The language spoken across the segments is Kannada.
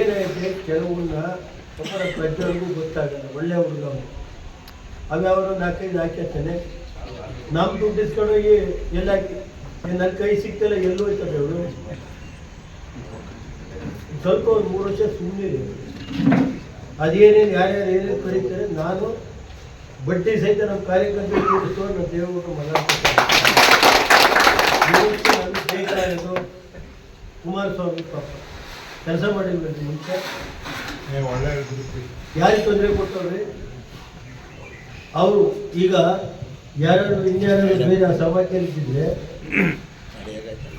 ಏನೈತೆ ಕೆಲವನ್ನ ಅವರ ಪ್ರತಿಯೊಂದು ಗೊತ್ತಾಗಲ್ಲ ಒಳ್ಳೆ ಹುಡುಗ ಅವರು ನಾಲ್ಕೈದು ಹಾಕಿರ್ತಾನೆ ನಮ್ಮ ದುಡ್ಡು ಇಸ್ಕೊಂಡೋಗಿ ಎಲ್ಲ ನನ್ನ ಕೈ ಸಿಕ್ತಲ್ಲ ಎಲ್ಲೂ ಹೋಯ್ತದೆ ಅವರು ಸ್ವಲ್ಪ ಒಂದು ಮೂರು ವರ್ಷ ಸುಮ್ಮನೆ ಅದೇನೇನು ಯಾರ್ಯಾರು ಏನೇನು ಕರೀತಾರೆ, ನಾನು ಬಡ್ಡಿ ಸಹಿತ ನಮ್ಮ ಕಾರ್ಯಕರ್ತರು ನಮ್ಮ ದೇವರು ಮನ ಕುಮಾರಸ್ವಾಮಿ ಪಾಪ. ಕೆಲಸ ಮಾಡಿ ಮುಂಚೆ. ಯಾರಿಗೆ ತೊಂದರೆ ಕೊಟ್ಟವ್ರಿ? ಅವರು ಈಗ ಯಾರು ಇನ್ಯಾರು ಬೇರೆ ಅವ ಇದ್ದಿದ್ರೆ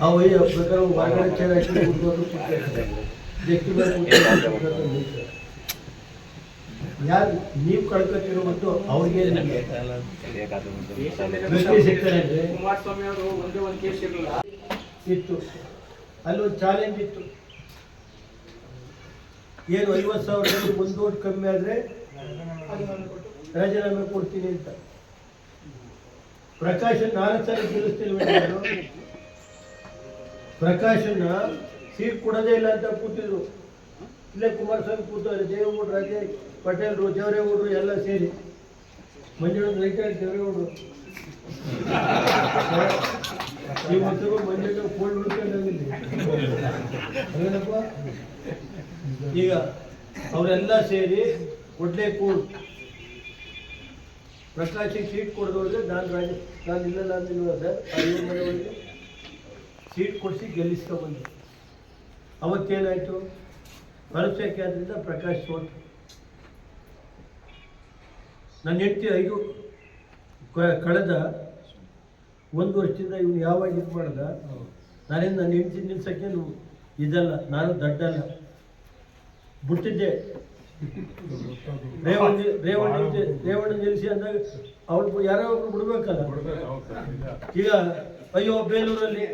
ಆ ವಯ ಪ್ರಕಾರ ಹೊರಗಡೆ ಚೇರ್ ಹಾಕಿ ಕೂತ್ಕೊಂಡು ಕೂತ್ಕೊಂಡು. ಯಾರು ನೀವು ಕಳ್ಕೊತಿರೋದು ಅವ್ರಿಗೆ ವ್ಯಕ್ತಿ ಸಿಗ್ತಾರೆ ಅಂದ್ರೆ ಕುಮಾರಸ್ವಾಮಿ ಅವರು ಒಂದೇ ಒಂದು ಕೇಸ್ ಇರಲಿಲ್ಲ. ಇತ್ತು. ಅಲ್ಲಿ ಒಂದು ಚಾಲೆಂಜ್ ಇತ್ತು. ಏನು ಐವತ್ತು ಸಾವಿರದಲ್ಲಿ ಒಂದು ಓಟ್ ಕಮ್ಮಿ ಆದರೆ ರಾಜೀನಾಮೆ ಕೊಡ್ತೀನಿ ಅಂತ. ಪ್ರಕಾಶನ್ ನಾಲ್ಕು ಸಾರಿ ಗೆಲ್ಲಿಸ್ತಿಲ್ವ ನಾನು. ಪ್ರಕಾಶನ್ನ ಸೀಟ್ ಕೊಡೋದೇ ಇಲ್ಲ ಅಂತ ಕೂತಿದ್ರು. ಇಲ್ಲೇ ಕುಮಾರಸ್ವಾಮಿ ಕೂತವ್ರೆ, ದೇವೇಗೌಡರು, ರಾಜೇ, ಪಟೇಲ್ರು, ದೇವರೇಗೌಡರು ಎಲ್ಲ ಸೇರಿ. ಮಂಜುನಾಥ್ ರೈತ ದೇವರೇಗೌಡರು. ಇವತ್ತು ಮಂಜುಳ ಫೋನ್ ಹುಡ್ಕೊಂಡೋಗಿಲ್ಲ ಅದೇನಪ್ಪ? ಈಗ ಅವರೆಲ್ಲ ಸೇರಿ ಒಡ್ಲೆ ಕೂಡ ಪ್ರಕಾಶಿಗೆ ಸೀಟ್ ಕೊಡದವ್ರಿಗೆ ನಾನು ರಾಜ ನಾನು ಇಲ್ಲ ನಾನು ಇಲ್ಲ ಸರ್? ಐದು ಮನೆ ಒಳಗೆ ಸೀಟ್ ಕೊಡಿಸಿ ಗೆಲ್ಲಿಸ್ಕೊ ಬಂದೆ. ಅವತ್ತೇನಾಯಿತು? ಅನುಸಕ್ಕೆ ಆದ್ರಿಂದ ಪ್ರಕಾಶ್ ಸೋತು. ನನ್ನ ಹೆಂಡತಿ ಐದು ಕ- ಕಳೆದ ಒಂದು ವರ್ಷದಿಂದ ಇವನು ಯಾವಾಗ ಇದು ಮಾಡ್ದ? ನಾನೇನು ನನ್ನ ಹೆಂಡತಿ ನಿಲ್ಸಕ್ಕೆ ಇದಲ್ಲ ನಾನು ದಡ್ಡಲ್ಲ. ಬಿಟ್ಟಿದ್ದೆ ರೇವಣ್ಣ ರೇವಣ್ಣ ನಿಲ್ಲಿಸಿ ಅಂದಾಗ ಅವ್ರು ಯಾರೋ ಒಬ್ರು ಬಿಡ್ಬೇಕಲ್ಲ. ಈಗ ಅಯ್ಯೋ ಬೇಲೂರಲ್ಲಿ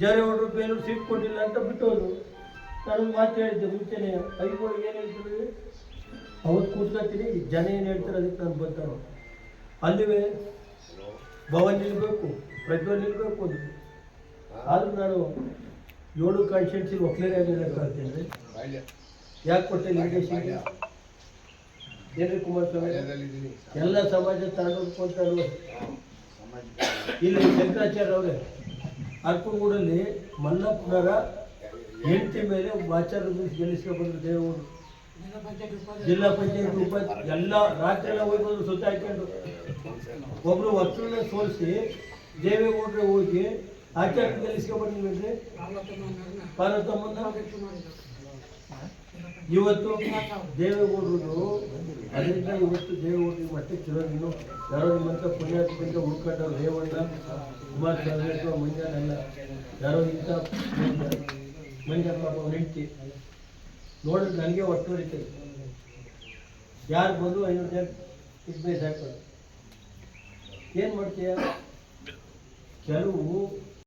ಜಾರೇಗೌಡರು ಬೇಲೂರು ಸೀಟ್ ಕೊಟ್ಟಿಲ್ಲ ಅಂತ ಬಿಟ್ಟೋದು ನಾನು ಮಾತು ಹೇಳಿದ್ದೆ ಮುಂಚೆನೆ, ಅಯ್ಯೋ ಏನು ಹೇಳ್ತೀವಿ ಅವತ್ತು ಕೂತ್ಕೊತೀನಿ ಜನ ಏನು ಹೇಳ್ತಾರೆ ಅದಕ್ಕೆ ನಾನು ಬರ್ತಾನೆ ಅಲ್ಲಿವೆ ಭವನ್ ನಿಲ್ಬೇಕು, ಪ್ರಜ್ವಲ್ ನಿಲ್ಬೇಕು ಅದು ಆದ್ರೂ ನಾನು ಏಳು ಕಾನ್ಸ್ಟಿಟ್ಯೂನ್ಸಿ ಒಕ್ಕಲೇರಾಗಿ ನಿಲ್ಲಕ್ಕಾಗ್ತೇನೆ ಯಾಕೆ ಕೊಟ್ಟೆ ಲಿಮಿಟೇಷನ್ಗೆ ಏನ್ರಿ ಕುಮಾರಸ್ವಾಮಿ? ಎಲ್ಲ ಸಮಾಜ ತಗೊಂಡ್ಕೊಂತ ಇಲ್ಲಿ ಶಂಕರಾಚಾರ್ಯ ಅವರೇ ಅರ್ಕುಗೂಡಲ್ಲಿ ಮಲ್ಲಪ್ಪನವರ ಹೆಂಡತಿ ಮೇಲೆ ಆಚಾರ ಗೆಲ್ಲಿಸ್ಕೊಂಡು ಬಂದ್ರು ದೇವರು ಜಿಲ್ಲಾ ಪಂಚಾಯತ್ ಉಪ ಎಲ್ಲ ರಾತ್ರಿ ಎಲ್ಲ ಹೋಗಿ ಬಂದು ಸುತ್ತ ಹಾಕೊಂಡು ಒಬ್ರು ವಕೀಲನ್ನ ಸೋಲಿಸಿ ದೇವೇಗೌಡರು ಹೋಗಿ ಆಚಾರ ಗೆಲ್ಲಿಸ್ಕೊಂಡು ಬಂದಿದ್ರಿ ಪಾರ್ವತಮ್ಮನ ಇವತ್ತು ದೇವೇಗೌಡರು ಅದರಿಂದ ಇವತ್ತು ದೇವೇಗೌಡರಿಗೆ ಮತ್ತೆ ಚಿರೋದಿನ್ನು ಯಾರೋ ನಿಮ್ಮಂತ ಪುಣ್ಯಾತ್ಮಂತ ಹುಡ್ಕೊಂಡವ್ರು ರೇವಣ್ಣ ಕುಮಾರಸ್ವಾಮಿ ಅಥವಾ ಮಂಜಾನೆಲ್ಲ ಯಾರೋ ಇಂಥ ಮಂಜಾನ ಪಾಪ ಹೆಂಡತಿ. ನೋಡಿದ್ರೆ ನನಗೆ ಒಟ್ಟು ಹೊಡಿತದೆ ಯಾರು ಬಂದು ಐನೂರು ಜನ ಇದ್ಮೇಲೆ ಸಾಕೋದು ಏನು ಮಾಡ್ತೀಯ? ಕೆಲವು